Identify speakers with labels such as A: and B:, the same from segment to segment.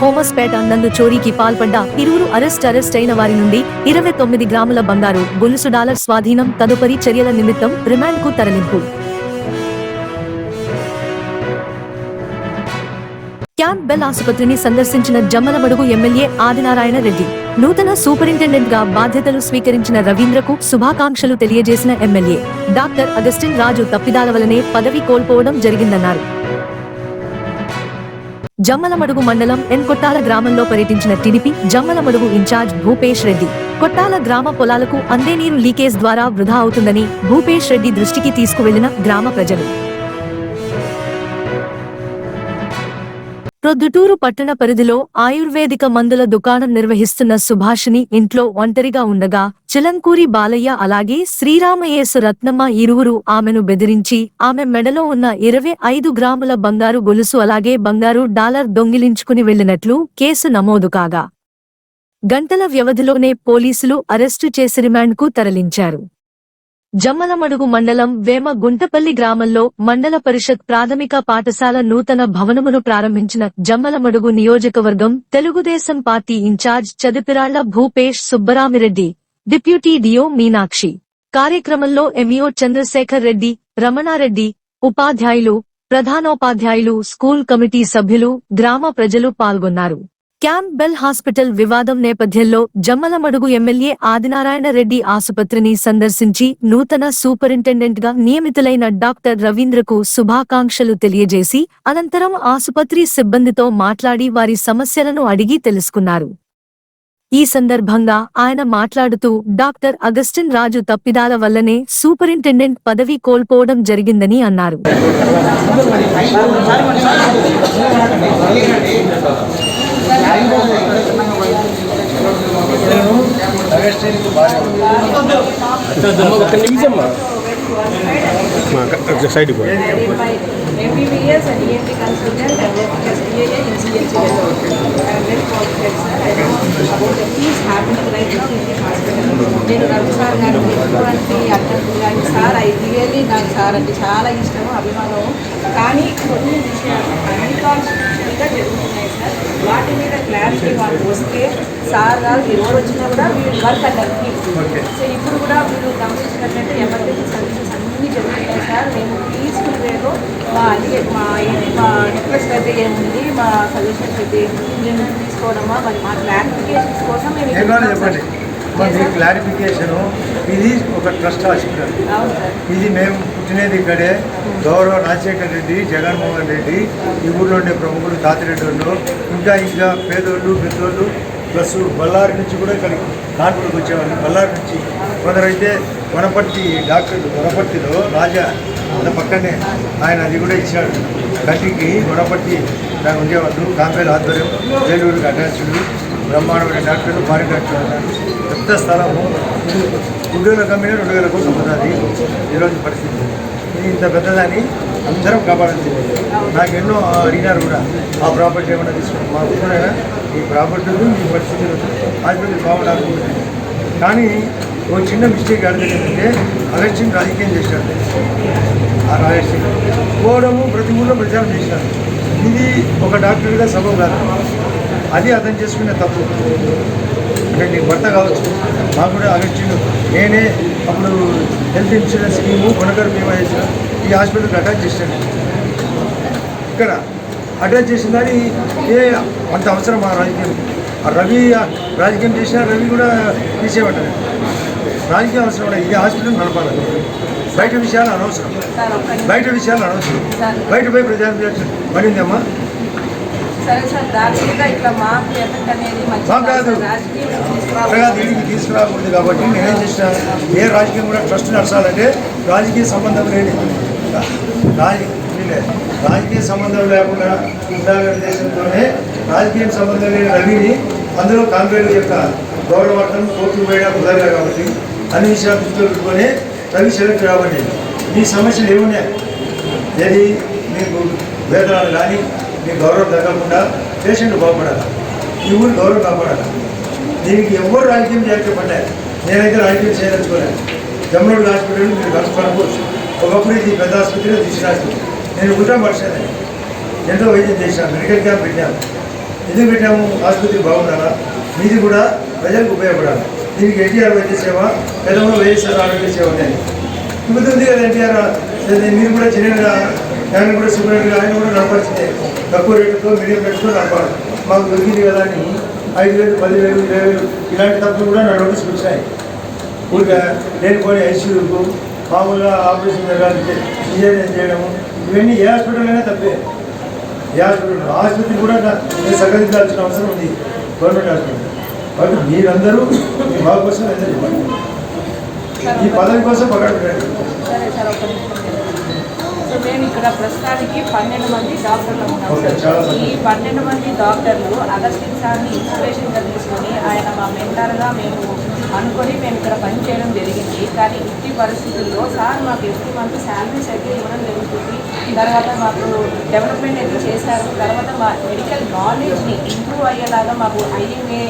A: హోమస్పేట నందు చోరీకి పాల్పడ్డ ఇరువురు అరెస్ట్ అరెస్ట్ అయిన వారి నుండి ఇరవై తొమ్మిది గ్రాముల బంగారు గొలుసు డాలర్ స్వాధీనం తదుపరి చర్యల నిమిత్తం రిమాండ్కు తరలింపు. క్యాంప్ బెల్ ఆసుపత్రిని సందర్శించిన జమ్మలమడుగు ఎమ్మెల్యే ఆదినారాయణ రెడ్డి నూతన సూపరింటెండెంట్గా బాధ్యతలు స్వీకరించిన రవీంద్రకు శుభాకాంక్షలు తెలియజేసిన ఎమ్మెల్యే. డాక్టర్ అగస్టిన్ రాజు తప్పిదాల వలనే పదవి కోల్పోవడం జరిగిందన్నారు. జమ్మలమడుగు మండలం ఎన్ కొట్టాల గ్రామంలో పర్యటించిన టీడీపీ జమ్మలమడుగు ఇన్ఛార్జ్ భూపేష్ రెడ్డి. కొట్టాల గ్రామ పొలాలకు అందే నీరు లీకేజ్ ద్వారా వృధా అవుతుందని భూపేష్ రెడ్డి దృష్టికి తీసుకువెళ్ళిన గ్రామ ప్రజలు. ప్రొద్దుటూరు పట్టణ పరిధిలో ఆయుర్వేదిక మందుల దుకాణం నిర్వహిస్తున్న సుభాషిణి ఇంట్లో ఒంటరిగా ఉండగా చిలంకూరి బాలయ్య అలాగే శ్రీరామయేసు రత్నమ్మ ఇరువురు ఆమెను బెదిరించి ఆమె మెడలో ఉన్న ఇరవై ఐదు గ్రాముల బంగారు గొలుసు అలాగే బంగారు డాలర్ దొంగిలించుకుని వెళ్ళినట్లు కేసు నమోదు కాగా. గంటల వ్యవధిలోనే పోలీసులు అరెస్టు చేసి రిమాండ్కు తరలించారు. జమ్మలమడుగు మండలం వేమ గుంటపల్లి గ్రామంలో మండల పరిషత్ ప్రాథమిక పాఠశాల నూతన భవనమును ప్రారంభించిన జమ్మలమడుగు నియోజకవర్గం Telugudesam party incharge Chadipiralla Bhupesh Subbaramireddy deputy DEO Meenakshi. కార్యక్రమంలో ఎంఈఓ చంద్రశేఖర్ రెడ్డి రమణారెడ్డి ఉపాధ్యాయులు ప్రధానోపాధ్యాయులు స్కూల్ కమిటీ సభ్యులు గ్రామ ప్రజలు పాల్గొన్నారు. క్యాంప్ బెల్ హాస్పిటల్ వివాదం నేపథ్యంలో జమ్మలమడుగు ఎమ్మెల్యే ఆదినారాయణ రెడ్డి ఆసుపత్రిని సందర్శించి నూతన సూపరింటెండెంట్గా నియమితులైన డాక్టర్ రవీంద్రకు శుభాకాంక్షలు తెలియజేసి అనంతరం ఆసుపత్రి సిబ్బందితో మాట్లాడి వారి సమస్యలను అడిగి తెలుసుకున్నారు. ఈ సందర్భంగా ఆయన మాట్లాడుతూ డాక్టర్ అగస్టిన్ రాజు తప్పిదాల వల్లనే సూపరింటెండెంట్ పదవి కోల్పోవడం జరిగిందని అన్నారు.
B: ఒక నిమిషం సైడ్
C: నేను రవి సార్ గారు ఎటువంటి అర్థం సార్ ఐ రియల్లీ నాకు సార్ అంటే చాలా ఇష్టము అభిమానము కానీ కొన్ని విషయాలు అన్నిటిగా జరుగుతున్నాయి వాటి మీద క్లారిటీ వాళ్ళు వస్తే సార్ గారు ఎవరు వచ్చినా కూడా వీళ్ళు వర్క్ అటెండ్ సో ఇప్పుడు కూడా మీరు గమనించినట్లయితే ఎమర్జెన్సీ సర్వీసెస్ అన్నీ జరుగుతున్నాయి సార్ మేము పీస్ఫుల్ వేలో మా అది మా ఏంటి మా రిక్వెస్ట్ అయితే ఏముంది మా సజెషన్స్ అయితే ఏముంది మేము తీసుకోవడమా మరి మా క్లారిఫికేషన్స్ కోసం మేము
D: క్లారిఫికేషను ఇది ఒక ట్రస్ట్ హాస్పిటల్ ఇది మేము పుట్టినది ఇక్కడే. గౌరవ రాజశేఖర్ రెడ్డి జగన్మోహన్ రెడ్డి. ఈ ఊళ్ళో ఉండే ప్రముఖులు తాతిరెడ్డి వాళ్ళు. ఇంకా ఇంకా పేదోళ్ళు పెద్దోళ్ళు ప్లస్ బళ్ళారి నుంచి కూడా ఇక్కడ కాన్పూర్కి వచ్చేవాళ్ళు. బళ్ళారి నుంచి కొందరైతే వనపర్తి డాక్టర్ వనపర్తిలో రాజా అంత పక్కనే ఆయన అది కూడా ఇచ్చాడు. కంటికి వనపర్తి దాని ఉండేవాళ్ళు. కాంపేల ఆధ్వర్యం ఏలూరుకి అటాచ్డ్ బ్రహ్మాండమైన డాక్టర్లు భారీ డాక్టర్లు అన్నారు. పెద్ద స్థలము. రెండు వేల రెండు వేల కోసం ఉన్నది ఈరోజు పరిస్థితి. ఇది ఇంత పెద్దదాన్ని అందరం కాపాడాల్సింది. నాకు ఎన్నో అడిగినారు కూడా. ఆ ప్రాపర్టీ ఏమైనా తీసుకుని మా కూడా ఈ ప్రాపర్టీలు ఈ పరిస్థితులు హాస్పిటల్ బాగుండాలనుకుంటుంది కానీ ఒక చిన్న మిస్టేక్ అడిగింది ఏంటంటే అగస్టిన్ రాజకీయం చేశాడు ఆ రాజకీయం. పోవడము ప్రతి ఊళ్ళో ప్రచారం చేశారు. ఇది ఒక డాక్టర్గా సభ కాదు. అది అతను చేసుకునే తప్పు. అంటే నీకు భర్త కావచ్చు నాకు కూడా అగస్టిన్ నేనే అప్పుడు హెల్త్ ఇన్సూరెన్స్ స్కీము కొనకరు బీమా చేసిన ఈ హాస్పిటల్కి అటాచ్ చేశాను. ఇక్కడ అటాచ్ చేసిన దాన్ని ఏ అంత అవసరం ఆ రాజకీయం? ఆ రవి రాజకీయం చేసినా రవి కూడా తీసేయబడ్డాడు రాజకీయం అవసరం కూడా ఇది హాస్పిటల్ నడపాలి. బయట విషయాలు అనవసరం. బయట విషయాలు అనవసరం.
C: సార్.
D: బయట పోయి చేయాల్సిన పడిందమ్మా
C: సరే దాని మీద ఇట్లా మాకు ఎఫెక్ట్ అనేది
D: తీసుకురాకూడదు కాబట్టి నేనేం చేసిన ఏ రాజకీయం కూడా ట్రస్ట్ నడచాలంటే రాజకీయ సంబంధం లేని. రాజకీయ సంబంధం లేకుండా ఉండాలనే రాజకీయ సంబంధం లేని రవిని అందులో కాంగ్రెస్ యొక్క గౌరవార్థం కోర్టు వేయడం కుదరదు కాబట్టి అన్ని విషయాలు దృష్టిలో పెట్టుకొని రవి సెలెక్ట్ రావండి మీ సమస్యలు ఏమున్నాయి? ఏది? మీకు వేతనాలు కానీ మీ గౌరవం తగ్గకుండా పేషెంట్ బాగుపడాలి? ఈ ఊరు గౌరవం కాపాడాలి? దీనికి ఎవరు రాజకీయం చేయకపోతే నేనైతే రాజకీయం చేయదలుచుకోలేదు. జమ్మూడు హాస్పిటల్ మీరు ఖర్చు పడుకోవచ్చు ఒకప్పుడు ఇది పెద్ద ఆసుపత్రిలో తీసిన ఆసుపత్రి. నేను ఉల్టా పడిచాను ఎంతో వైద్యం చేశాను మెడికల్ క్యాంప్ పెట్టాను ఎందుకు పెట్టాము? ఆసుపత్రి బాగుండాలా? మీది కూడా ప్రజలకు ఉపయోగపడాలి. దీనికి ఎన్టీఆర్ వైద్య సేవ గతంలో వైఎస్ఆర్ ఆరోగ్య సేవ ఉన్నాయి కుదురుతుంది కదా ఎన్టీఆర్? మీరు కూడా చిన్నగా ఆయన కూడా సూపరింటెండెంట్ ఆయన కూడా నడపాల్సిందే తక్కువ రేటుతో మీడియం రేటుతో నడపాలి. మాకు దొరికింది కదా అని ఐదు వేలు పదివేలు ఇరవై వేలు ఇలాంటి తప్పులు కూడా నా నోటీస్ వచ్చాయి. ఊరిక లేనిపోని ఐసీయూకు మామూలుగా ఆపరేషన్ జరగాలంటే ఇంజనీరింగ్ చేయడము ఇవన్నీ ఏ హాస్పిటల్ అయినా తప్పే. ఏ హాస్పిటల్ ఆసుపత్రి కూడా నా- సహకరించాల్సిన అవసరం ఉంది. Government hospital. కాబట్టి మీరందరూ మీ బాగు కోసం అందరూ ఈ పదవి కోసం పక్కన పెట్టండి
C: సరే సార్ ఒక నిమిషం సో మేము ఇక్కడ ప్రస్తుతానికి పన్నెండు మంది డాక్టర్లు ఉన్నాం. ఈ. పన్నెండు మంది డాక్టర్లు అగస్టిన్ సార్ని ఇన్స్పిరేషన్గా తీసుకొని ఆయన మా మెంటర్గా మేము అనుకొని మేము ఇక్కడ పనిచేయడం జరిగింది కానీ ఇట్టి పరిస్థితుల్లో సార్ మాకు ఎవ్రీ మంత్ శాలరీస్ అయితే ఇవ్వడం జరుగుతుంది తర్వాత మాకు డెవలప్మెంట్ అయితే చేశారు తర్వాత మా మెడికల్ నాలెడ్జ్ని ఇంప్రూవ్ అయ్యేలాగా మాకు ఐఎంఏ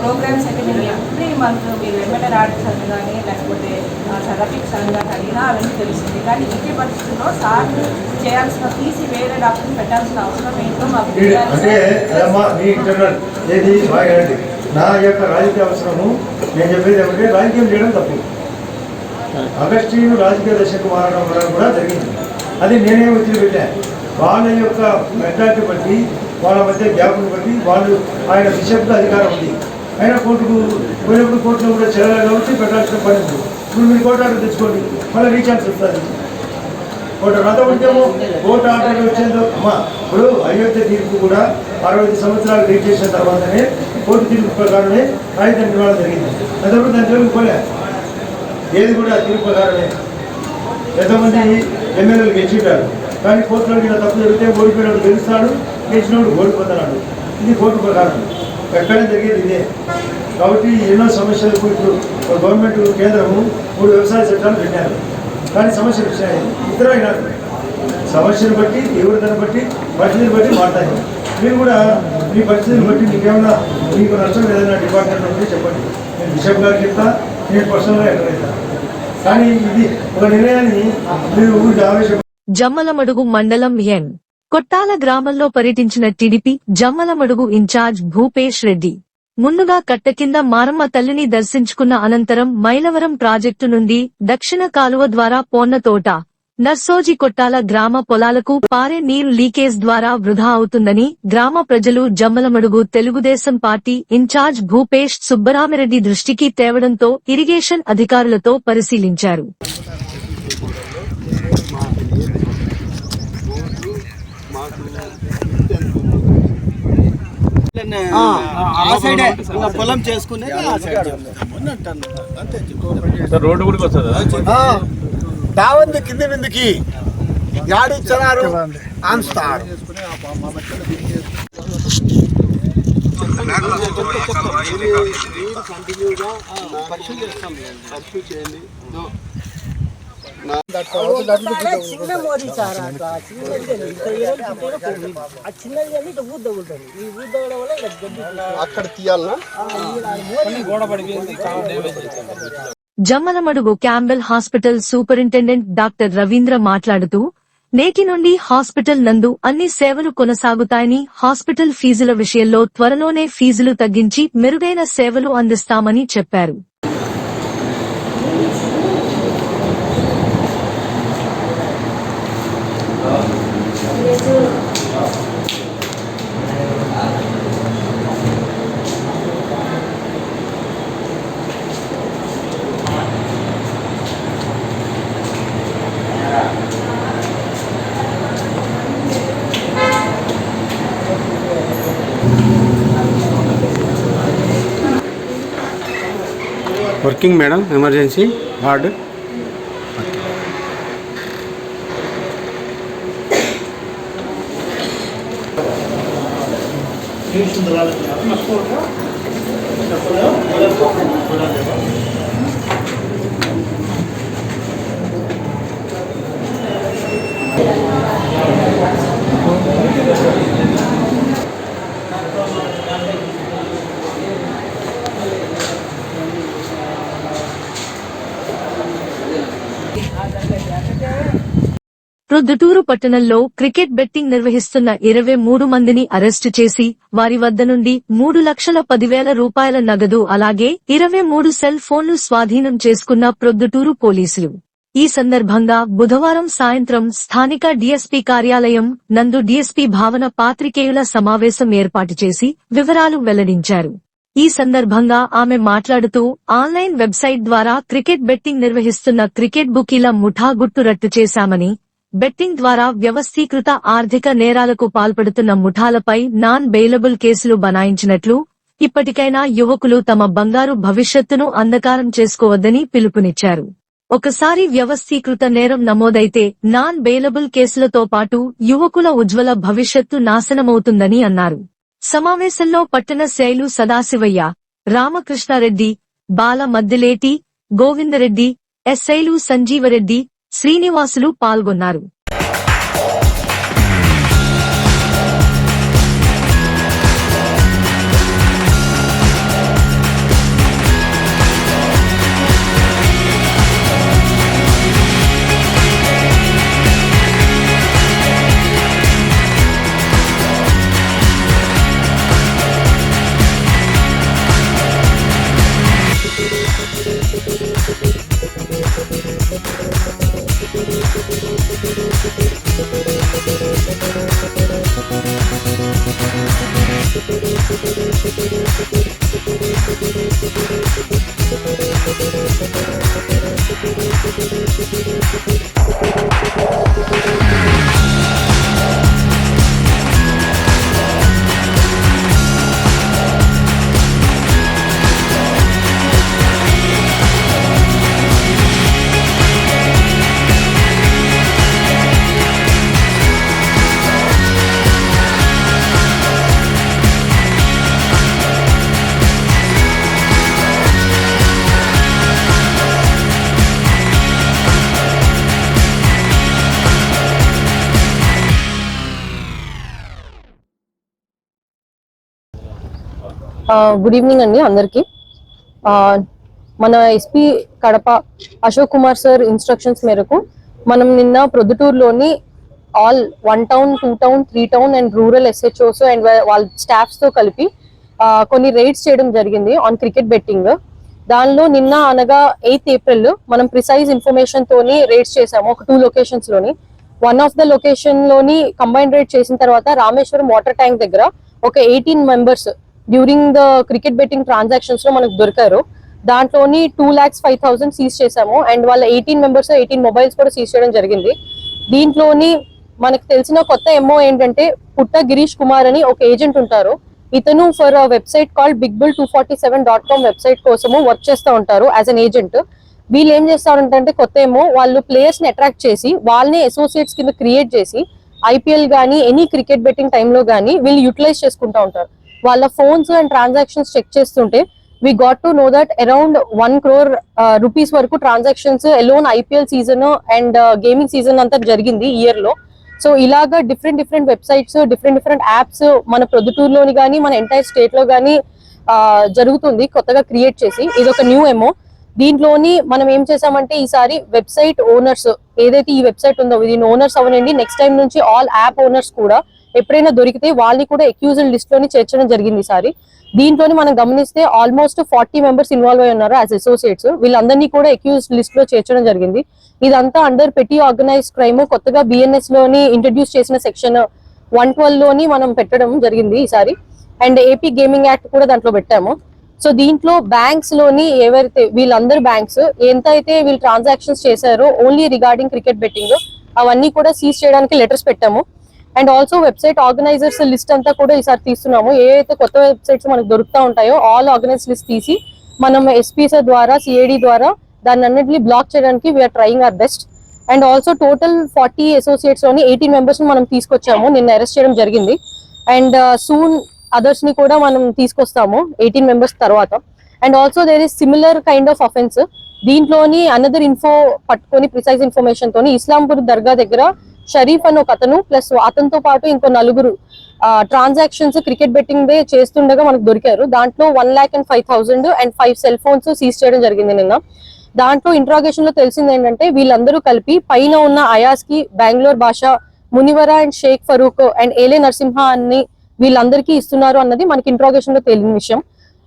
C: ప్రోగ్రామ్స్ అయితే మేము ఎవ్రీ మంత్ మీరు ఎమ్మెల్యే ఆర్ట్స్ అని కానీ లేకపోతే సరఫిక్స్ అని కానీ అడిగినా అవన్నీ తెలుస్తుంది. కానీ ఇట్టి పరిస్థితుల్లో సార్ చేయాల్సిన తీసి వేరే డాక్టర్ని పెట్టాల్సిన అవసరం ఏంటో మాకు.
D: నా యొక్క రాజకీయ అవసరము నేను చెప్పేది ఏమంటే రాజకీయం చేయడం తప్పు. అగస్టీను రాజకీయ దశకు మారడం వల్ల కూడా జరిగింది. అది నేనే ఒత్తిడి పెట్టాను వాళ్ళ యొక్క మెంటాలిటీ బట్టి వాళ్ళ మధ్య గ్యాప్ను బట్టి వాళ్ళు ఆయన విషయంలో అధికారం ఉంది. అయినా కోర్టుకు పోయినప్పుడు కోర్టులో కూడా చెల్లెలు కాబట్టి పెట్టాల్సిన పని ఉంది. ఇప్పుడు మీరు కోర్టు ఆర్డర్ తెచ్చుకోండి. మళ్ళీ రీఛాన్స్ వస్తుంది. కోర్టు రథం ఉంటేమో కోట ఆటలు వచ్చేందుకు అమ్మా ఇప్పుడు అయోధ్య తీర్పు కూడా అరవై ఐదు సంవత్సరాలు రీచ్ చేసిన తర్వాతనే కోర్టు తీర్పు ప్రకారమే కాగితం నిర్మాణం జరిగింది. అదప్పుడు దాని జోలికి పోలే? ఏది కూడా తీర్పు ప్రకారమే. ఎంతమంది ఎమ్మెల్యేలు గెలిచింటారు? కానీ కోర్టులో ఇలా తప్పు జరిగితే ఓడిపోయినాడు గెలుస్తాడు చేసినప్పుడు ఓడిపోతున్నాడు ఇది కోర్టు ప్రకారం. ఎక్కడ జరిగేది ఇదే. కాబట్టి ఎన్నో సమస్యలకు ఇప్పుడు గవర్నమెంట్ కేంద్రము మూడు వ్యవసాయ చట్టాలు పెట్టారు. కానీ సమస్యలు వచ్చాయి. ఇతరైనారు సమస్యను బట్టి తీవ్రతను బట్టి పరిస్థితిని బట్టి మారుతాయి. మీరు కూడా మీ పరిస్థితిని బట్టి మీకేమైనా మీకు నష్టం ఏదైనా డిపార్ట్మెంట్ ఉంటే చెప్పండి. నేను బిషప్ గారికి చెప్తా నేను పర్సనల్గా ఎక్కడైతా కానీ ఇది ఒక నిర్ణయాన్ని మీరు ఊరికి ఆవేశం
A: జమ్మలమడుగు మండలం ఎన్. కొట్టాల గ్రామంలో పర్యటించిన TDP Jammalamadugu in charge Bhupesh Reddy. ముందుగా కట్ట కింద మారమ్మ తల్లిని దర్శించుకున్న అనంతరం మైలవరం ప్రాజెక్టు నుండి దక్షిణ కాలువ ద్వారా పోన్నతోట నర్సోజి కొట్టాల గ్రామ పొలాలకు పారే నీరు లీకేజ్ ద్వారా వృధా అవుతుందని గ్రామ ప్రజలు Jammalamadugu Telugu Desam party in charge Bhupesh Subbarami Reddy దృష్టికి తేవడంతో ఇరిగేషన్ అధికారులతో పరిశీలించారు.
E: ఆ, ఆ సైడే ఇంకా పొలం చేసుకునే ఆ సైడ్.
B: రోడ్డు కూడా వస్తుందా?
E: ఆ, బాగుంది కింది మిందికి యాడిచ్చినారు
F: మోదీ సార్ అట్లా చిన్నది ఆ చిన్నది కానీ ఇట్లా ఊద్ద ఉంటుంది ఈ ఊద్ద వల్ల
E: అక్కడ
A: Jammalamadugu Campbell hospital superintendent doctor Ravindra మాట్లాడుతూ నేటి నుండి హాస్పిటల్ నందు అన్ని సేవలు కొనసాగుతాయని హాస్పిటల్ ఫీజుల విషయంలో త్వరలోనే ఫీజులు తగ్గించి మెరుగైన సేవలు అందిస్తామని చెప్పారు.
G: Working madam emergency ward
A: Proddatur పట్టణంలో క్రికెట్ బెట్టింగ్ నిర్వహిస్తున్న ఇరవై మూడు మందిని అరెస్టు చేసి వారి వద్ద నుండి మూడు లక్షల పదివేల రూపాయల నగదు అలాగే ఇరవై మూడు సెల్ ఫోన్లు స్వాధీనం చేసుకున్న ప్రొద్దుటూరు పోలీసులు. ఈ సందర్భంగా బుధవారం సాయంత్రం స్థానిక డీఎస్పీ కార్యాలయం నందు డీఎస్పీ భావన పాత్రికేయుల సమావేశం ఏర్పాటు చేసి వివరాలు వెల్లడించారు. ఈ సందర్భంగా ఆమె మాట్లాడుతూ ఆన్లైన్ వెబ్సైట్ ద్వారా క్రికెట్ బెట్టింగ్ నిర్వహిస్తున్న క్రికెట్ బుకీల ముఠా గుట్టు రట్టు చేశామని బెట్టింగ్ ద్వారా వ్యవస్థీకృత ఆర్థిక నేరాలకు పాల్పడుతున్న ముఠాలపై నాన్ బెయిలబుల్ కేసులు బనాయించినట్లు ఇప్పటికైనా యువకులు తమ బంగారు భవిష్యత్తును అంధకారం చేసుకోవద్దని పిలుపునిచ్చారు. ఒకసారి వ్యవస్థీకృత నేరం నమోదైతే నాన్ బెయిలబుల్ కేసులతో పాటు యువకుల ఉజ్వల భవిష్యత్తు నాశనమవుతుందని అన్నారు. సమావేశంలో పట్టణ శైలు సదాశివయ్య రామకృష్ణారెడ్డి బాల మద్దిలేటి గోవిందరెడ్డి ఎస్ఐలు సంజీవరెడ్డి శ్రీనివాసులు పాల్గొన్నారు.
H: గుడ్ ఈవినింగ్ అండి అందరికి. మన SP Kadapa Ashok Kumar sir instructions మేరకు మనం నిన్న ప్రొద్దుటూరులోని all one town two town three town and rural SHOs and వాళ్ళ స్టాఫ్స్తో కలిపి కొన్ని రైడ్స్ చేయడం జరిగింది ఆన్ క్రికెట్ బెట్టింగ్ దానిలో నిన్న అనగా ఎయిత్ ఏప్రిల్ మనం ప్రిసైజ్ ఇన్ఫర్మేషన్ తోని రేట్స్ చేసాము ఒక టూ లొకేషన్స్లోని. వన్ ఆఫ్ ద లొకేషన్లోని కంబైన్ రేట్ చేసిన తర్వాత రామేశ్వరం వాటర్ ట్యాంక్ దగ్గర ఒక eighteen members during the cricket betting ట్రాన్సాక్షన్స్లో మనకు దొరికారు. దాంట్లోని two lakhs five thousand seize చేశాము. అండ్ వాళ్ళ ఎయిటీన్ మెంబర్స్ ఎయిటీన్ మొబైల్స్ కూడా సీజ్ చేయడం జరిగింది. దీంట్లోని మనకు తెలిసిన కొత్త ఎంఓ ఏంటంటే పుట్ట గిరీష్ కుమార్ అని ఒక ఏజెంట్ ఉంటారు. ఇతను for website call big bull two forty seven dot com website కోసము వర్క్ చేస్తూ ఉంటారు యాజ్ అన్ ఏజెంట్ వీళ్ళు ఏం చేస్తారంటే కొత్త ఏమో వాళ్ళు ప్లేయర్స్ని అట్రాక్ట్ చేసి వాళ్ళని అసోసియేట్స్ కింద క్రియేట్ చేసి ఐపీఎల్ గానీ ఎనీ క్రికెట్ బెట్టింగ్ టైంలో గానీ వీళ్ళు యూటిలైజ్ చేసుకుంటూ ఉంటారు. వాళ్ళ ఫోన్స్ అండ్ ట్రాన్సాక్షన్స్ చెక్ చేస్తుంటే we got to know that around one crore rupees వరకు transactions alone IPL season and uh, gaming season అంతా జరిగింది ఇయర్లో. సో ఇలాగా different different websites different different apps మన ప్రొద్దుటూరులోని కానీ మన ఎంటైర్ స్టేట్లో కానీ uh, జరుగుతుంది కొత్తగా క్రియేట్ చేసి. ఇది ఒక న్యూ ఎమో దీంట్లోని మనం ఏం చేసామంటే ఈసారి వెబ్సైట్ ఓనర్స్ ఏదైతే ఈ వెబ్సైట్ ఉందో దీని ఓనర్స్ అవనండి నెక్స్ట్ టైం నుంచి ఆల్ యాప్ ఓనర్స్ కూడా ఎప్పుడైనా దొరికితే వాళ్ళని కూడా అక్యూజ్డ్ లిస్ట్లోని చేర్చడం జరిగింది ఈసారి దీంట్లోని మనం గమనిస్తే ఆల్మోస్ట్ ఫార్టీ మెంబర్స్ ఇన్వాల్వ్ అయి ఉన్నారు యాజ్ అసోసియేట్స్ వీళ్ళందరినీ కూడా అక్యూజ్డ్ లిస్ట్లో చేర్చడం జరిగింది. ఇదంతా అండర్ పెట్టి ఆర్గనైజ్ క్రైమ్ కొత్తగా బిఎన్ఎస్లోని ఇంట్రడ్యూస్ చేసిన సెక్షన్ వన్ ట్వెల్వ్లోని మనం పెట్టడం జరిగింది ఈసారి అండ్ ఏపీ గేమింగ్ యాక్ట్ కూడా దాంట్లో పెట్టాము. సో దీంట్లో బ్యాంక్స్లోని ఎవరైతే వీళ్ళందరూ బ్యాంక్స్ ఎంత అయితే వీళ్ళు ట్రాన్సాక్షన్స్ చేశారో ఓన్లీ రిగార్డింగ్ క్రికెట్ బెట్టింగ్ అవన్నీ కూడా సీజ్ చేయడానికి లెటర్స్ పెట్టాము. And also website organisers list అంతా కూడా ఈసారి తీస్తున్నాము. ఏవైతే కొత్త వెబ్సైట్స్ మనకు దొరుకుతా ఉంటాయో ఆల్ ఆర్గనైజ్ లిస్ట్ తీసి మనం ఎస్పీస్ ద్వారా సిఐడి ద్వారా దాన్ని అన్నింటినీ బ్లాక్ చేయడానికి we're trying our best and also total forty అసోసియేట్స్లోని eighteen members మనం తీసుకొచ్చాము. నిన్న అరెస్ట్ చేయడం జరిగింది. అండ్ uh, సూన్ అదర్స్ని కూడా మనం తీసుకొస్తాము ఎయిటీన్ మెంబర్స్ తర్వాత. And also there is similar kind of offence దీంట్లోని అనదర్ ఇన్ఫో పట్టుకొని ప్రిసైజ్ ఇన్ఫర్మేషన్ తోని ఇస్లాంపూర్ దర్గా దగ్గర షరీఫ్ అని ఒక అతను ప్లస్ అతనితో పాటు ఇంకో నలుగురు ట్రాన్సాక్షన్స్ క్రికెట్ బెట్టింగ్ దే చేస్తుండగా మనకు దొరికారు. దాంట్లో one lakh and five thousand and five cell phones seize చేయడం జరిగింది నిన్న. దాంట్లో ఇంట్రాగేషన్లో తెలిసింది ఏంటంటే వీళ్ళందరూ కలిపి పైన ఉన్న అయాస్కి బెంగళూరు భాష మునివరా అండ్ షేక్ ఫరూక్ అండ్ ఏలే నరసింహ అన్ని వీళ్ళందరికీ ఇస్తున్నారు అన్నది మనకి ఇంట్రాగేషన్లో తెలియని విషయం.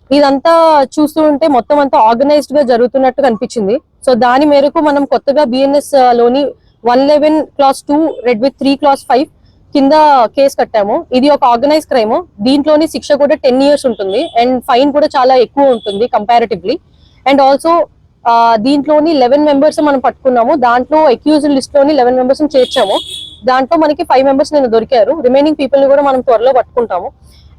H: ఇదంతా చూస్తూ ఉంటే మొత్తం అంతా ఆర్గనైజ్డ్గా జరుగుతున్నట్టు కనిపించింది. సో దాని మేరకు మనం కొత్తగా బిఎన్ఎస్లోని one eleven clause two read with three clause five కింద కేసు కట్టాము. ఇది ఒక ఆర్గనైజ్ క్రైమ్. దీంట్లోని శిక్ష కూడా టెన్ ఇయర్స్ ఉంటుంది. అండ్ ఫైన్ కూడా చాలా ఎక్కువ ఉంటుంది కంపారిటివ్లీ అండ్ ఆల్సో దీంట్లోని లెవెన్ మెంబర్స్ మనం పట్టుకున్నాము. దాంట్లో అక్యూజ్ లిస్ట్లోని లెవెన్ మెంబర్స్ చేర్చాము. దాంట్లో మనకి ఫైవ్ మెంబర్స్ నేను దొరికారు. రిమైనింగ్ పీపుల్ని కూడా మనం త్వరలో పట్టుకుంటాము.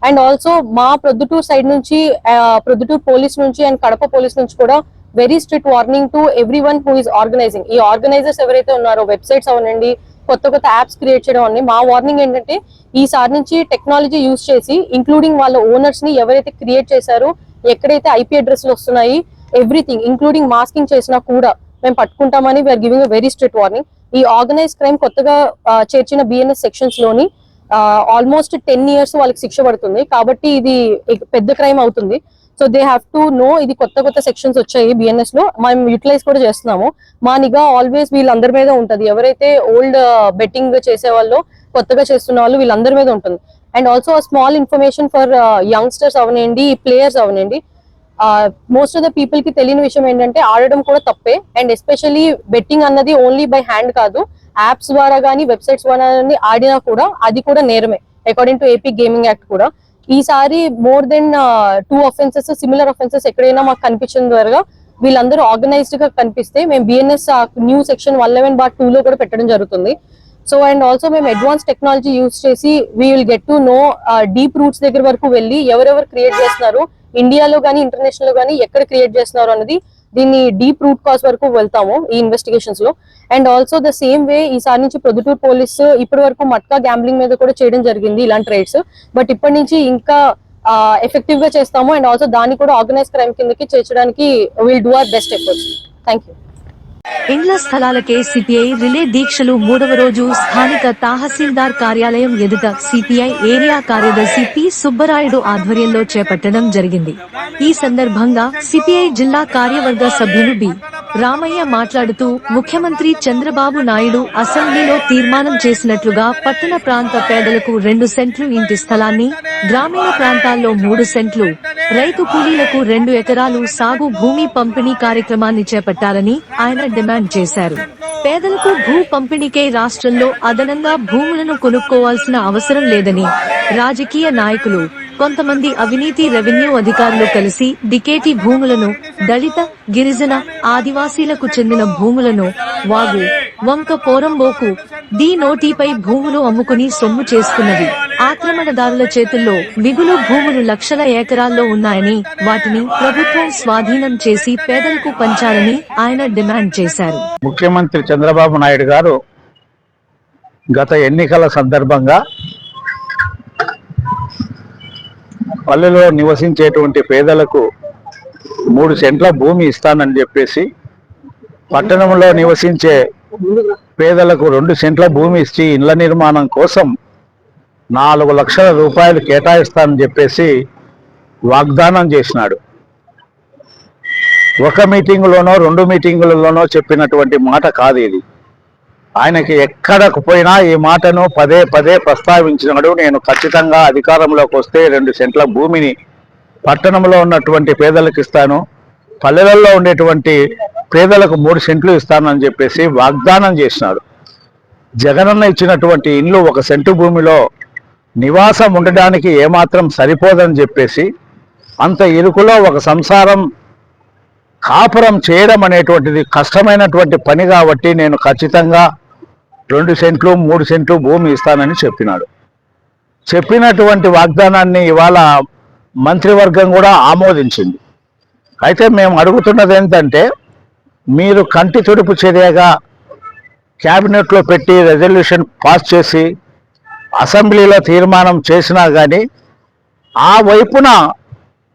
H: అండ్ ఆల్సో మా ప్రొద్దుటూర్ సైడ్ నుంచి ప్రొద్దుటూరు ప్రొద్దుటూర్ పోలీస్ నుంచి అండ్ కడప పోలీస్ నుంచి కూడా very strict warning to everyone who is organising ఈ ఆర్గనైజర్స్ ఎవరైతే ఉన్నారో వెబ్సైట్స్ అవనండి కొత్త కొత్త యాప్స్ క్రియేట్ చేయడం అన్ని మా వార్నింగ్ ఏంటంటే ఈసారి నుంచి టెక్నాలజీ యూజ్ చేసి ఇంక్లూడింగ్ వాళ్ళ ఓనర్స్ని ఎవరైతే క్రియేట్ చేశారో ఎక్కడైతే ఐపీ అడ్రస్లు వస్తున్నాయి ఎవ్రీథింగ్ ఇంక్లూడింగ్ మాస్కింగ్ చేసినా కూడా మేము పట్టుకుంటామని we're giving very strict warning ఈ ఆర్గనైజ్ క్రైమ్ కొత్తగా చేర్చిన బిఎన్ఎస్ సెక్షన్స్లోని ఆల్మోస్ట్ టెన్ ఇయర్స్ వాళ్ళకి శిక్ష పడుతుంది. కాబట్టి ఇది పెద్ద క్రైమ్ అవుతుంది. So they have to know ఇది కొత్త కొత్త సెక్షన్స్ వచ్చాయి బిఎన్ఎస్లో. మనం యూటిలైజ్ కూడా చేస్తున్నాము. మా నిఘా ఆల్వేస్ వీళ్ళందరి మీద ఉంటుంది. ఎవరైతే ఓల్డ్ బెట్టింగ్ uh, చేసే వాళ్ళు కొత్తగా చేస్తున్న వాళ్ళు వీళ్ళందరి మీద ఉంటుంది. And also small information for youngsters అవనండి players అవనండి. మోస్ట్ ఆఫ్ ద పీపుల్కి తెలియని విషయం ఏంటంటే ఆడడం కూడా తప్పే. అండ్ ఎస్పెషల్లీ బెట్టింగ్ అన్నది ఓన్లీ బై హ్యాండ్ కాదు. యాప్స్ ద్వారా కానీ వెబ్సైట్స్ ద్వారా కానీ ఆడినా కూడా అది కూడా నేరమే. According to AP gaming act కూడా. ఈసారి more than two offences similar offences ఎక్కడైనా మాకు కనిపించిన ద్వారా వీళ్ళందరూ ఆర్గనైజ్డ్గా కనిపిస్తే మేము BNS new section one eleven bar two లో కూడా పెట్టడం జరుగుతుంది. సో అండ్ ఆల్సో మేము అడ్వాన్స్ టెక్నాలజీ యూస్ చేసి we will get to know deep roots దగ్గర వరకు వెళ్ళి ఎవరెవరు క్రియేట్ చేస్తున్నారు ఇండియాలో కానీ ఇంటర్నేషనల్లో కానీ ఎక్కడ క్రియేట్ చేస్తున్నారు అనేది దీన్ని డీప్ రూట్ కాజ్ వరకు వెళ్తాము ఈ ఇన్వెస్టిగేషన్స్లో. And also the same way ఈసారి నుంచి ప్రొద్దుటూరు పోలీస్ ఇప్పటి వరకు మట్కా గ్యాంబ్లింగ్ మీద కూడా చేయడం జరిగింది ఇలాంటి రైడ్స్ బట్ ఇప్పటి నుంచి ఇంకా ఎఫెక్టివ్గా చేస్తాము. అండ్ ఆల్సో దాన్ని కూడా ఆర్గనైజ్ క్రైమ్ కిందకి చేర్చడానికి will do our best efforts thank you
A: ఇండ్ల స్థలాలకే సిపిఐ రిలే దీక్షలు మూడవ రోజు స్థానిక తహసీల్దార్ కార్యాలయం ఎదుట సిపిఐ ఏరియా కార్యదర్శి పి. సుబ్బరాయుడు ఆధ్వర్యంలో చేపట్టడం జరిగింది. ఈ సందర్భంగా సిపిఐ జిల్లా కార్యవర్గ సభ్యులు బి. రామయ్య మాట్లాడుతూ ముఖ్యమంత్రి చంద్రబాబు నాయుడు అసెంబ్లీలో తీర్మానం చేసినట్లుగా పట్టణ ప్రాంత పేదలకు రెండు సెంట్లు ఇంటి స్థలాన్ని గ్రామీణ ప్రాంతాల్లో మూడు సెంట్లు రైతు కూలీలకు రెండు ఎకరాలు సాగు భూమి పంపిణీ కార్యక్రమాన్ని చేపట్టాలని ఆయన డిమాండ్ చేశారు. పేదలకు భూ పంపిణీకే రాష్ట్రంలో అదనంగా భూములను కొనుక్కోవాల్సిన అవసరం లేదని రాజకీయ నాయకులు కొంతమంది అవినీతి రెవెన్యూ అధికారులు కలిసి డికేటి భూములను దళిత గిరిజన ఆదివాసీలకు చెందిన భూములను వాగు వంక పోరంబోకు డి నోటీపై భూములు అమ్ముకుని సొమ్ము చేసుకున్నది ఆక్రమణదారుల చేతుల్లో మిగులు భూములు లక్షల ఎకరాల్లో ఉన్నాయని వాటిని ప్రభుత్వం స్వాధీనం చేసి పేదలకు పంచాలని ఆయన డిమాండ్ చేశారు.
I: ముఖ్యమంత్రి చంద్రబాబు నాయుడు గారు గత ఎన్నికల సందర్భంగా పల్లెలో నివసించేటువంటి పేదలకు మూడు సెంట్ల భూమి ఇస్తానని చెప్పేసి పట్టణంలో నివసించే పేదలకు రెండు సెంట్ల భూమి ఇచ్చి ఇళ్ళ నిర్మాణం కోసం నాలుగు లక్షల రూపాయలు కేటాయిస్తానని చెప్పేసి వాగ్దానం చేసినాడు. ఒక మీటింగులోనో రెండు మీటింగులలోనో చెప్పినటువంటి మాట కాదు ఇది. ఆయనకి ఎక్కడకు పోయినా ఈ మాటను పదే పదే ప్రస్తావించినాడు. నేను ఖచ్చితంగా అధికారంలోకి వస్తే రెండు సెంట్ల భూమిని పట్టణంలో ఉన్నటువంటి పేదలకు ఇస్తాను. పల్లెలలో ఉండేటువంటి పేదలకు మూడు సెంట్లు ఇస్తానని చెప్పేసి వాగ్దానం చేసినాడు. జగనన్న ఇచ్చినటువంటి ఇండ్లు ఒక సెంటు భూమిలో నివాసం ఉండడానికి ఏమాత్రం సరిపోదని చెప్పేసి అంత ఇరుకులో ఒక సంసారం కాపురం చేయడం అనేటువంటిది కష్టమైనటువంటి పని కాబట్టి నేను ఖచ్చితంగా రెండు సెంట్లు మూడు సెంట్లు భూమి ఇస్తానని చెప్పినాడు. చెప్పినటువంటి వాగ్దానాన్ని ఇవాళ మంత్రివర్గం కూడా ఆమోదించింది. అయితే మేము అడుగుతున్నది ఏంటంటే మీరు కంటి తుడుపు చర్యగా క్యాబినెట్లో పెట్టి రెజల్యూషన్ పాస్ చేసి అసెంబ్లీలో తీర్మానం చేసినా కానీ ఆ వైపున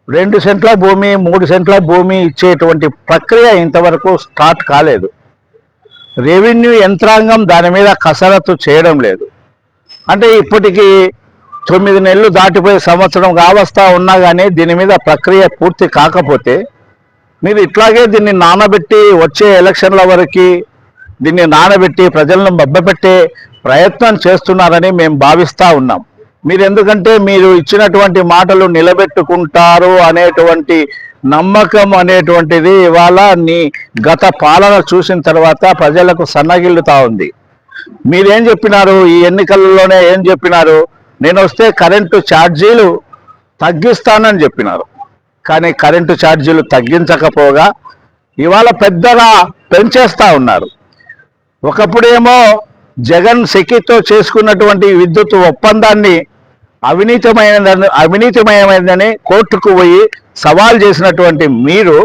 I: రెండు సెంట్ల భూమి మూడు సెంట్ల భూమి ఇచ్చేటువంటి ప్రక్రియ ఇంతవరకు స్టార్ట్ కాలేదు. రెవెన్యూ యంత్రాంగం దాని మీద కసరత్తు చేయడం లేదు. అంటే ఇప్పటికీ తొమ్మిది నెలలు దాటిపోయి సంవత్సరం కావస్తా ఉన్నా కానీ దీని మీద ప్రక్రియ పూర్తి కాకపోతే మీరు ఇట్లాగే దీన్ని నానబెట్టి వచ్చే ఎలక్షన్ల వరకు దీన్ని నానబెట్టి ప్రజలను బబ్బపెట్టే ప్రయత్నం చేస్తున్నారని మేము భావిస్తూ ఉన్నాం. మీరు ఎందుకంటే మీరు ఇచ్చినటువంటి మాటలు నిలబెట్టుకుంటారు అనేటువంటి నమ్మకం అనేటువంటిది ఇవాళ నీ గత పాలన చూసిన తర్వాత ప్రజలకు సన్నగిల్లుతా ఉంది. మీరేం చెప్పినారు? ఈ ఎన్నికలలోనే ఏం చెప్పినారు? నేను వస్తే కరెంటు ఛార్జీలు తగ్గిస్తానని చెప్పినారు. కానీ కరెంటు ఛార్జీలు తగ్గించకపోగా ఇవాళ పెద్దగా పెంచేస్తూ ఉన్నారు. ఒకప్పుడేమో జగన్ సెకితో చేసుకున్నటువంటి విద్యుత్ ఒప్పందాన్ని అవినీతమైనదని అవినీతిమయమైందని కోర్టుకు పోయి సవాల్ చేసినటువంటి మీరు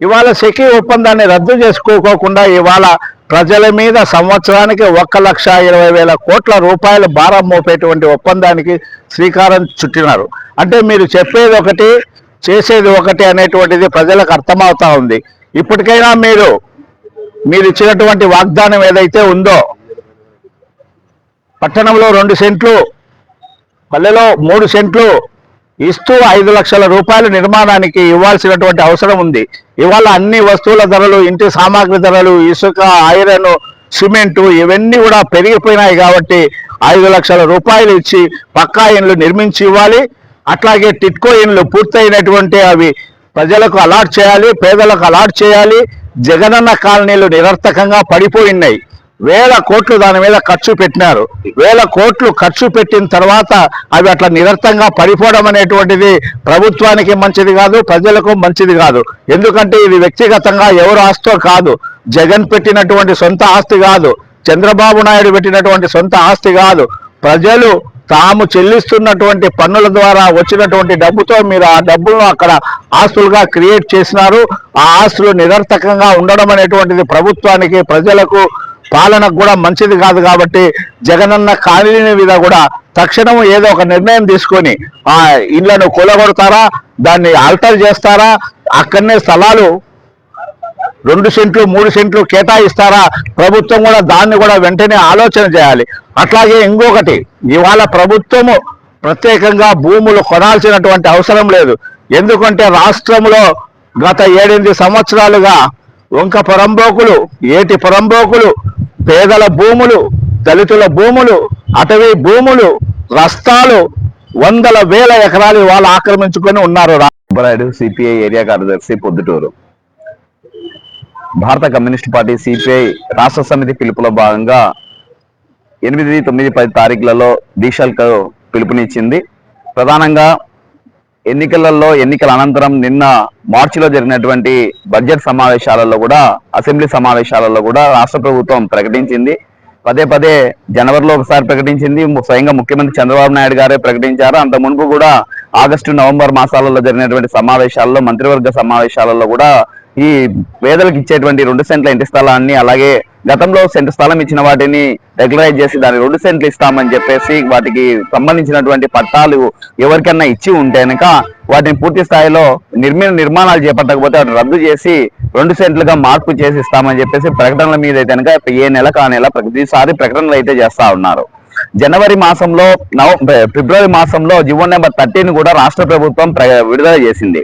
I: ఇవాళ సెకి ఒప్పందాన్ని రద్దు చేసుకోకోకుండా ఇవాళ ప్రజల మీద సంవత్సరానికి ఒక్క లక్ష ఇరవై వేల కోట్ల రూపాయల భారం మోపేటువంటి ఒప్పందానికి శ్రీకారం చుట్టినారు. అంటే మీరు చెప్పేది ఒకటి చేసేది ఒకటి అనేటువంటిది ప్రజలకు అర్థమవుతా ఉంది. ఇప్పటికైనా మీరు మీరు ఇచ్చినటువంటి వాగ్దానం ఏదైతే ఉందో పట్టణంలో రెండు సెంట్లు పల్లెలో మూడు సెంట్లు ఇస్తూ ఐదు లక్షల రూపాయల నిర్మాణానికి ఇవ్వాల్సినటువంటి అవసరం ఉంది. ఇవాళ అన్ని వస్తువుల ధరలు ఇంటి సామాగ్రి ధరలు ఇసుక ఐరన్ సిమెంటు ఇవన్నీ కూడా పెరిగిపోయినాయి కాబట్టి ఐదు లక్షల రూపాయలు ఇచ్చి పక్కా ఇండ్లు నిర్మించి ఇవ్వాలి. అట్లాగే టిట్కో ఇండ్లు పూర్తయినటువంటి అవి ప్రజలకు అలాట్ చేయాలి పేదలకు అలాట్ చేయాలి జగనన్న కాలనీలు నిరర్థకంగా పడిపోయినాయి వేల కోట్లు దాని మీద ఖర్చు పెట్టినారు. వేల కోట్లు ఖర్చు పెట్టిన తర్వాత అవి అట్లా నిరర్థంగా పడిపోవడం అనేటువంటిది ప్రభుత్వానికి మంచిది కాదు ప్రజలకు మంచిది కాదు. ఎందుకంటే ఇది వ్యక్తిగతంగా ఎవరు ఆస్తో కాదు. జగన్ పెట్టినటువంటి సొంత ఆస్తి కాదు. చంద్రబాబు నాయుడు పెట్టినటువంటి సొంత ఆస్తి కాదు. ప్రజలు తాము చెల్లిస్తున్నటువంటి పన్నుల ద్వారా వచ్చినటువంటి డబ్బుతో మీరు ఆ డబ్బులను అక్కడ ఆస్తులుగా క్రియేట్ చేసినారు. ఆ ఆస్తులు నిరర్థకంగా ఉండడం అనేటువంటిది ప్రభుత్వానికి ప్రజలకు పాలనకు కూడా మంచిది కాదు కాబట్టి జగనన్న కాలనీ మీద కూడా తక్షణం ఏదో ఒక నిర్ణయం తీసుకొని ఆ ఇళ్ళను కూలగొడతారా దాన్ని ఆల్టర్ చేస్తారా అక్కడనే స్థలాలు రెండు సెంట్లు మూడు సెంట్లు కేటాయిస్తారా? ప్రభుత్వం కూడా దాన్ని కూడా వెంటనే ఆలోచన చేయాలి. అట్లాగే ఇంకొకటి ఇవాళ ప్రభుత్వము ప్రత్యేకంగా భూములు కొనాల్సినటువంటి అవసరం లేదు. ఎందుకంటే రాష్ట్రంలో గత ఏడెనిమిది సంవత్సరాలుగా వంక పొరంబోకులు ఏటి పొరంబోకులు పేదల భూములు దళితుల భూములు అటవీ భూములు రస్తాలు వందల వేల ఎకరాలు వాళ్ళు ఆక్రమించుకొని ఉన్నారు
J: రాబరాయుడు సిపిఐ ఏరియా కార్యదర్శి పొద్దుటూరు. భారత కమ్యూనిస్ట్ పార్టీ సిపిఐ రాష్ట్ర సమితి పిలుపులో భాగంగా ఎనిమిది తొమ్మిది పది తారీఖులలో దీక్షలకు పిలుపునిచ్చింది. ప్రధానంగా ఎన్నికలలో ఎన్నికల అనంతరం నిన్న మార్చిలో జరిగినటువంటి బడ్జెట్ సమావేశాలలో కూడా అసెంబ్లీ సమావేశాలలో కూడా రాష్ట్ర ప్రభుత్వం ప్రకటించింది. పదే పదే జనవరిలో ఒకసారి ప్రకటించింది. స్వయంగా ముఖ్యమంత్రి చంద్రబాబు నాయుడు గారే ప్రకటించారు. అంత మునుపు కూడా ఆగస్టు నవంబర్ మాసాలలో జరిగినటువంటి సమావేశాల్లో మంత్రివర్గ సమావేశాలలో కూడా ఈ పేదలకు ఇచ్చేటువంటి రెండు సెంట్ల ఇంటి స్థలాన్ని అలాగే గతంలో సెంటు స్థలం ఇచ్చిన వాటిని రెగ్యులరైజ్ చేసి దాని రెండు సెంట్లు ఇస్తామని చెప్పేసి వాటికి సంబంధించినటువంటి పట్టాలు ఎవరికైనా ఇచ్చి ఉంటే కనుక వాటిని పూర్తి స్థాయిలో నిర్మి నిర్మాణాలు చేపట్టకపోతే వాటిని రద్దు చేసి రెండు సెంట్లుగా మార్పు చేసి ఇస్తామని చెప్పేసి ప్రకటనల మీద అయితే కనుక ఏ నెల కా నెల ప్రతిసారి ప్రకటనలు అయితే చేస్తా ఉన్నారు. జనవరి మాసంలో నవ ఫిబ్రవరి మాసంలో జీవో నెంబర్ థర్టీని కూడా రాష్ట్ర ప్రభుత్వం ప్ర- విడుదల చేసింది.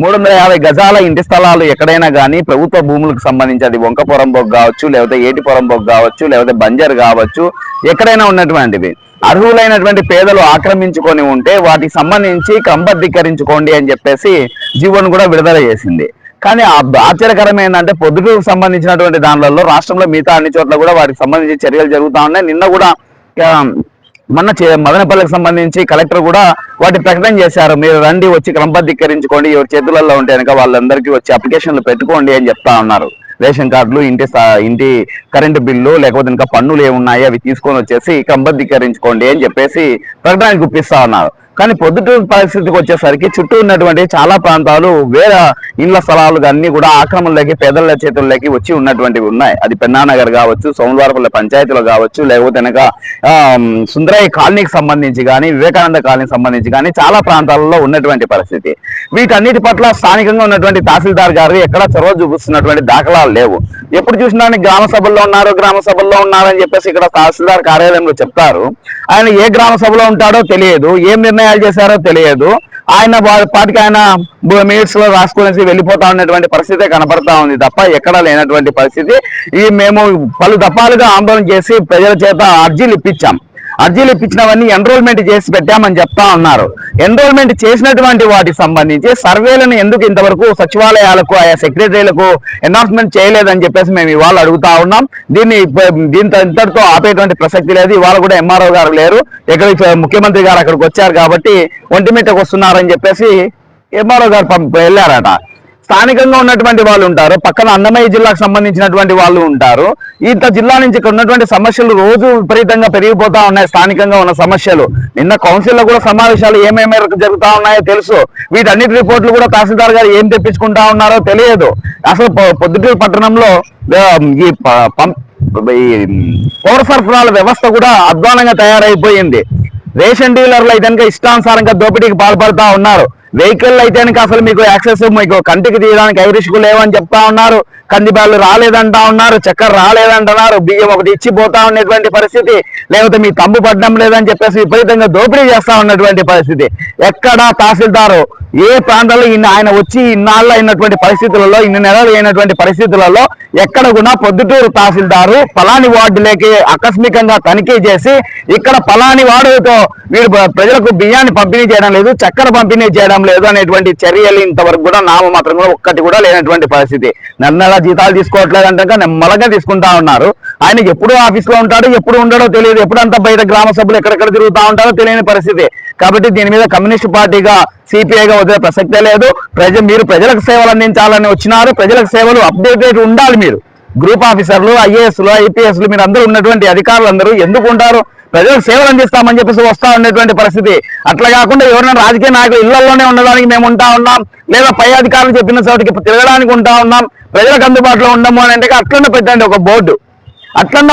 J: మూడు వందల యాభై గజాల ఇంటి స్థలాలు ఎక్కడైనా కానీ ప్రభుత్వ భూములకు సంబంధించి అది వంకపురం బొగ్గు కావచ్చు లేకపోతే ఏటిపురం బొగ్గు కావచ్చు లేకపోతే బంజర్ కావచ్చు ఎక్కడైనా ఉన్నటువంటివి. అర్హులైనటువంటి పేదలు ఆక్రమించుకొని ఉంటే వాటికి సంబంధించి క్రమబద్ధీకరించుకోండి అని చెప్పేసి జీవోను కూడా విడుదల చేసింది. కానీ ఆశ్చర్యకరం ఏంటంటే పొద్దుటూరుకు సంబంధించినటువంటి దానిలలో రాష్ట్రంలో మిగతా అన్ని చోట్ల కూడా వాటికి సంబంధించి చర్యలు జరుగుతూ ఉన్నాయి. నిన్న కూడా మన మొన్న చే- మదనపల్లికి సంబంధించి కలెక్టర్ కూడా వాటి ప్రకటన చేశారు. మీరు రండి వచ్చి క్రమబద్ధీకరించుకోండి ఎవరి చేతులలో ఉంటే కనుక వాళ్ళందరికీ వచ్చి అప్లికేషన్లు పెట్టుకోండి అని చెప్తా ఉన్నారు రేషన్ కార్డులు ఇంటి ఇంటి కరెంటు బిల్లు లేకపోతే ఇంకా పన్నులు ఏమున్నాయి అవి తీసుకొని వచ్చేసి క్రమబద్ధీకరించుకోండి అని చెప్పేసి ప్రకటన గుప్పిస్తా ఉన్నారు కానీ పొద్దుటూరు పరిస్థితికి వచ్చేసరికి చుట్టూ ఉన్నటువంటి చాలా ప్రాంతాలు వేరే ఇండ్ల స్థలాలు అన్ని కూడా ఆక్రమణలోకి పేదల చేతుల్లోకి వచ్చి ఉన్నటువంటివి ఉన్నాయి. అది పెన్నానగర్ కావచ్చు సోమవారపల్లి పంచాయతీలో కావచ్చు లేకపోతే కనుక సుందరయ్య కాలనీకి సంబంధించి కానీ వివేకానంద కాలనీకి సంబంధించి కానీ చాలా ప్రాంతాలలో ఉన్నటువంటి పరిస్థితి. వీటన్నిటి పట్ల స్థానికంగా ఉన్నటువంటి తహసీల్దార్ గారు ఎక్కడ చొరవ చూపిస్తున్నటువంటి దాఖలాలు లేవు. ఎప్పుడు చూసినా గ్రామ సభల్లో ఉన్నారు గ్రామ సభల్లో ఉన్నారని చెప్పేసి ఇక్కడ తహసీల్దార్ కార్యాలయంలో చెప్తారు. ఆయన ఏ గ్రామ సభలో ఉంటాడో తెలియదు ఏం నిర్ణయాలు చేశారో తెలియదు. ఆయన పాటికి ఆయన మినిట్స్లో రాసుకునేసి వెళ్ళిపోతా ఉన్నటువంటి పరిస్థితే కనపడతా ఉంది తప్ప ఎక్కడా లేనటువంటి పరిస్థితి. ఈ మేము పలు దఫాలుగా ఆందోళన చేసి ప్రజల చేత అర్జీలు ఇప్పించాం. అర్జీలు ఇప్పించినవన్నీ ఎన్రోల్మెంట్ చేసి పెట్టామని చెప్తా ఉన్నారు ఎన్రోల్మెంట్ చేసినటువంటి వాటికి సంబంధించి సర్వేలను ఎందుకు ఇంతవరకు సచివాలయాలకు ఆయా సెక్రటరీలకు అనౌన్స్మెంట్ చేయలేదని చెప్పేసి మేము ఇవాళ అడుగుతా ఉన్నాం. దీన్ని దీంతో ఇంతటితో ఆపేటువంటి ప్రసక్తి లేదు. ఇవాళ కూడా ఎంఆర్ఓ గారు లేరు. ఎక్కడికి ముఖ్యమంత్రి గారు అక్కడికి వచ్చారు కాబట్టి ఒంటిమిట్టకు వస్తున్నారని చెప్పేసి ఎంఆర్ఓ గారు వెళ్ళారట. స్థానికంగా ఉన్నటువంటి వాళ్ళు ఉంటారు. పక్కన అన్నమయ్య జిల్లాకు సంబంధించినటువంటి వాళ్ళు ఉంటారు. ఇంత జిల్లా నుంచి ఇక్కడ ఉన్నటువంటి సమస్యలు రోజు విపరీతంగా పెరిగిపోతా ఉన్నాయి స్థానికంగా ఉన్న సమస్యలు. నిన్న కౌన్సిల్లో కూడా సమావేశాలు ఏమేమి జరుగుతా ఉన్నాయో తెలుసు. వీటన్నిటి రిపోర్ట్లు కూడా తహసీల్దార్ గారు ఏం తెప్పించుకుంటా ఉన్నారో తెలియదు. అసలు పొద్దుటూరు పట్టణంలో ఈ ఈ పౌర సరఫరాల వ్యవస్థ కూడా అధ్వానంగా తయారైపోయింది. రేషన్ డీలర్లు అయితే కనుక ఇష్టానుసారంగా దోపిడీకి పాల్పడతా ఉన్నారు. వెహికల్ అయితే అసలు మీకు యాక్సెస్ మీకు కంటికి తీయడానికి ఐరిష్కు లేవని చెప్తా ఉన్నారు. కందిబాళ్ళు రాలేదంటా ఉన్నారు చక్కెర రాలేదంటున్నారు బియ్యం ఒకటి ఇచ్చిపోతా ఉన్నటువంటి పరిస్థితి లేకపోతే మీ తమ్ము పడ్డం లేదని చెప్పేసి విపరీతంగా దోపిడీ చేస్తా ఉన్నటువంటి పరిస్థితి. ఎక్కడ తహసీల్దారు ఏ ప్రాంతాల్లో ఇన్ని ఆయన వచ్చి ఇన్నాళ్ళు అయినటువంటి పరిస్థితులలో ఇన్ని నెలలు అయినటువంటి పరిస్థితులలో ఎక్కడ కూడా పొద్దుటూరు తహసీల్దారు పలాని వార్డులోకి ఆకస్మికంగా తనిఖీ చేసి ఇక్కడ పలాని వాడుతో వీడు ప్రజలకు బియ్యాన్ని పంపిణీ చేయడం లేదు చక్కెర పంపిణీ చేయడం లేదు అనేటువంటి చర్యలు ఇంతవరకు కూడా నామమాత్రం కూడా ఒక్కటి కూడా లేనటువంటి పరిస్థితి. నన్నెల జీతాలు తీసుకోవట్లేదు అంటే నెమ్మలగా తీసుకుంటా ఉన్నారు. ఆయనకి ఎప్పుడు ఆఫీస్లో ఉంటాడో ఎప్పుడు ఉండడో తెలియదు. ఎప్పుడంతా బయట గ్రామ సభ్యులు ఎక్కడెక్కడ తిరుగుతా ఉంటారో తెలియని పరిస్థితి. కాబట్టి దీని మీద కమ్యూనిస్ట్ పార్టీగా సిపిఐగా వదిలే ప్రసక్తే లేదు. ప్రజ మీరు ప్రజలకు సేవలు అందించాలని వచ్చినారు. ప్రజలకు సేవలు అప్డేటెడ్ ఉండాలి మీరు. గ్రూప్ ఆఫీసర్లు ఐఏఎస్లు ఐపీఎస్లు మీరు అందరూ ఉన్నటువంటి అధికారులు అందరూ ఎందుకు ఉంటారు? ప్రజలకు సేవలు అందిస్తామని చెప్పేసి వస్తా ఉండేటువంటి పరిస్థితి. అట్లా కాకుండా ఎవరైనా రాజకీయ నాయకులు ఇళ్ళలోనే ఉండడానికి మేము ఉంటా ఉన్నాం. లేదా పై అధికారులు చెప్పిన చోటికి తిరగడానికి ఉంటా ఉన్నాం. ప్రజలకు అందుబాటులో ఉండము అని అంటే అట్లనే పెట్టండి ఒక బోర్డు. అట్లన్న